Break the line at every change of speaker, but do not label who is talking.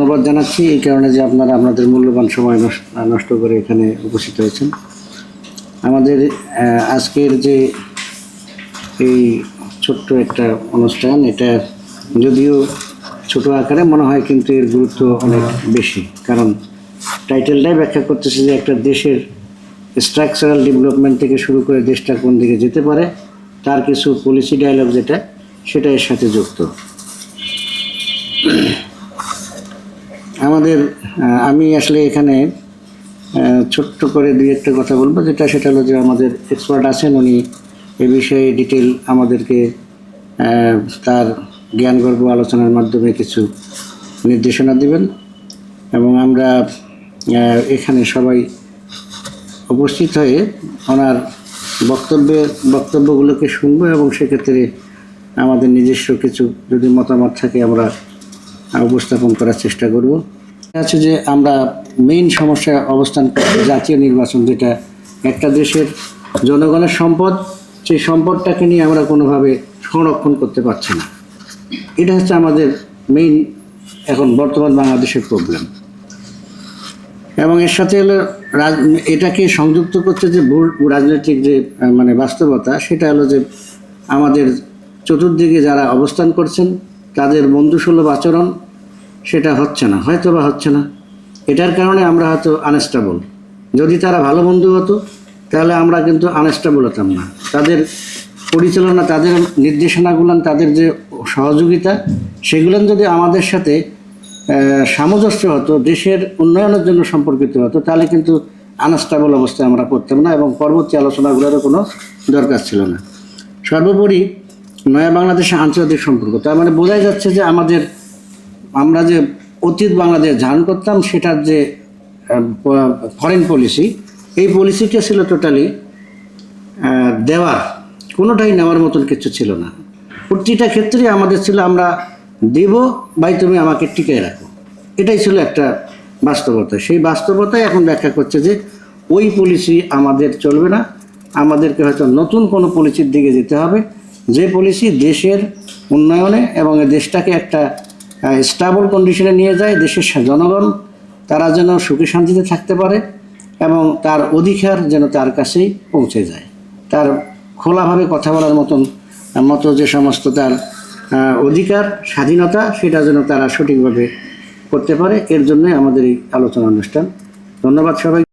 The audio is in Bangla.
ধন্যবাদ জানাচ্ছি। এই কারণে যে আপনারা আপনাদের মূল্যবান সময় নষ্ট- করে এখানে উপস্থিত হয়েছেন। আমাদের আজকের যে এই ছোট্ট একটা অনুষ্ঠান, এটা যদিও ছোট আকারে মনে হয় কিন্তু এর গুরুত্ব অনেক বেশি। কারণ টাইটেলটাই ব্যাখ্যা করতেছে যে একটা দেশের স্ট্রাকচারাল ডেভেলপমেন্ট থেকে শুরু করে দেশটা কোন দিকে যেতে পারে, তার কিছু পলিসি ডায়ালগ যেটা সেটা এর সাথে যুক্ত। আমাদের আমি আসলে এখানে ছোট্ট করে দুই একটা কথা বলব, যেটা সেটা হলো যে আমাদের এক্সপার্ট আছেন উনি এ বিষয়ে ডিটেল আমাদেরকে তার জ্ঞানগর্ভ আলোচনার মাধ্যমে কিছু নির্দেশনা দিবেন। এবং আমরা এখানে সবাই উপস্থিত হয়ে ওনার বক্তব্যে, বক্তব্যগুলোকে শুনব এবং সেক্ষেত্রে আমাদের নিজস্ব কিছু যদি মতামত থাকে আমরা উপস্থাপন করার চেষ্টা করব। আছে যে আমরা মেইন সমস্যা অবস্থান জাতীয় নির্বাচন যেটা একটা দেশের জনগণের সম্পদ, সেই সম্পদটাকে নিয়ে আমরা কোনোভাবে সংরক্ষণ করতে পারছি না। এটা হচ্ছে আমাদের মেইন এখন বর্তমান বাংলাদেশের প্রবলেম এবং এর সাথে হলো এটাকে সংযুক্ত করছে যে ভুল রাজনৈতিক যে মানে বাস্তবতা, সেটা হলো যে আমাদের চতুর্দিকে যারা অবস্থান করছেন, তাদের বন্ধুসুলভ আচরণ সেটা হচ্ছে না হয়তো বা হচ্ছে না। এটার কারণে আমরা হয়তো আনস্টেবল যদি তারা ভালো বন্ধু হতো, তাহলে আমরা কিন্তু আনস্টেবল হতাম না। তাদের পরিচালনা, তাদের নির্দেশনাগুলো তাদের যে সহযোগিতা সেগুলো যদি আমাদের সাথে সামঞ্জস্য হতো, দেশের উন্নয়নের জন্য সম্পর্কিত হতো, তাহলে কিন্তু আনস্টেবল অবস্থায় আমরা পড়তাম না এবং পরবর্তী আলোচনাগুলোরও কোনো দরকার ছিল না। সর্বোপরি নয়া বাংলাদেশের আন্তর্জাতিক সম্পর্ক। তার মানে বোঝাই যাচ্ছে যে আমাদের আমরা যে অতীত বাংলাদেশ ধারণ করতাম, সেটার যে ফরেন পলিসি এই পলিসিটা ছিল টোটালি দেওয়ার কোনোটাই নেওয়ার মতন কিছু ছিল না। প্রতিটা ক্ষেত্রে আমাদের ছিল, আমরা দেব, ভাই তুমি আমাকে টিকিয়ে রাখো। এটাই ছিল একটা বাস্তবতা। সেই বাস্তবতাই এখন ব্যাখ্যা করছে যে, ওই পলিসি আমাদের চলবে না। আমাদেরকে হয়তো নতুন কোনো পলিসির দিকে যেতে হবে। যে পলিসি দেশের উন্নয়নে এবং দেশটাকে একটা স্টাবল কন্ডিশনে নিয়ে যায় দেশের জনগণ, তারা যেন সুখে শান্তিতে থাকতে পারে এবং তার অধিকার যেন তার কাছেই পৌঁছে যায়। তার খোলাভাবে কথা বলার মতন মতো যে সমস্ত তার অধিকার, স্বাধীনতা, সেটা যেন তারা সঠিকভাবে করতে পারে, এর জন্যই আমাদের এই আলোচনা অনুষ্ঠান। ধন্যবাদ সবাই